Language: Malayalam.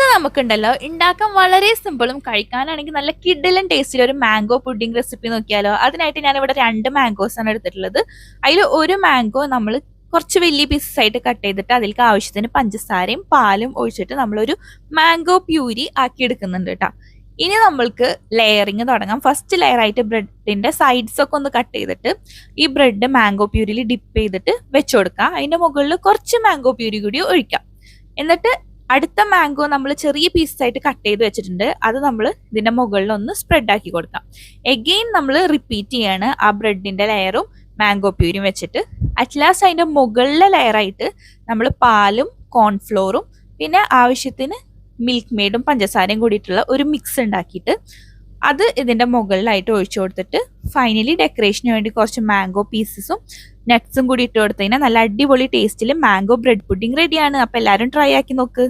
ഇന്ന് നമുക്കുണ്ടല്ലോ ഉണ്ടാക്കാൻ വളരെ സിമ്പിളും കഴിക്കാനാണെങ്കിൽ നല്ല കിഡിലും ടേസ്റ്റിൽ ഒരു മാംഗോ പുഡിംഗ് റെസിപ്പി നോക്കിയാലോ? അതിനായിട്ട് ഞാൻ ഇവിടെ രണ്ട് മാംഗോസ് ആണ് എടുത്തിട്ടുള്ളത്. അതിൽ ഒരു മാംഗോ നമ്മൾ കുറച്ച് വലിയ പീസസ് ആയിട്ട് കട്ട് ചെയ്തിട്ട് അതിലേക്ക് ആവശ്യത്തിന് പഞ്ചസാരയും പാലും ഒഴിച്ചിട്ട് നമ്മളൊരു മാംഗോ പ്യൂരി ആക്കി എടുക്കുന്നുണ്ട് കേട്ടോ ഇനി നമ്മൾക്ക് ലെയറിങ് തുടങ്ങാം. ഫസ്റ്റ് ലെയർ ആയിട്ട് ബ്രെഡിന്റെ സൈഡ്സ് ഒക്കെ ഒന്ന് കട്ട് ചെയ്തിട്ട് ഈ ബ്രെഡ് മാംഗോ പ്യൂരിയിൽ ഡിപ്പ് ചെയ്തിട്ട് വെച്ചു കൊടുക്കാം. അതിന്റെ മുകളിൽ കുറച്ച് മാംഗോ പ്യൂരി കൂടി ഒഴിക്കാം. എന്നിട്ട് അടുത്ത മാംഗോ നമ്മൾ ചെറിയ പീസസ് ആയിട്ട് കട്ട് ചെയ്ത് വെച്ചിട്ടുണ്ട്. അത് നമ്മൾ ഇതിന്റെ മുകളിൽ ഒന്ന് സ്പ്രെഡ് ആക്കി കൊടുക്കാം. എഗെയിൻ നമ്മൾ റിപ്പീറ്റ് ചെയ്യാണ് ആ ബ്രെഡിന്റെ ലെയറും മാംഗോ പ്യൂരിയും വെച്ചിട്ട്. അറ്റ് ലാസ്റ്റ് അതിന്റെ മുകളിലെ ലെയറായിട്ട് നമ്മൾ പാലും കോൺഫ്ലോറും പിന്നെ ആവശ്യത്തിന് മിൽക്ക് മെയ്ഡും പഞ്ചസാരയും കൂടിയിട്ടുള്ള ഒരു മിക്സ് ഉണ്ടാക്കിയിട്ട് അത് ഇതിന്റെ മുകളിലായിട്ട് ഒഴിച്ചു കൊടുത്തിട്ട് ഫൈനലി ഡെക്കറേഷന് വേണ്ടി കുറച്ച് മാംഗോ പീസസും നട്ട്സും കൂടി ഇട്ട് കൊടുത്തു കഴിഞ്ഞാൽ നല്ല അടിപൊളി ടേസ്റ്റിൽ മാംഗോ ബ്രെഡ് പുഡിംഗ് റെഡിയാണ് അപ്പോൾ എല്ലാവരും ട്രൈ ആക്കി നോക്ക്.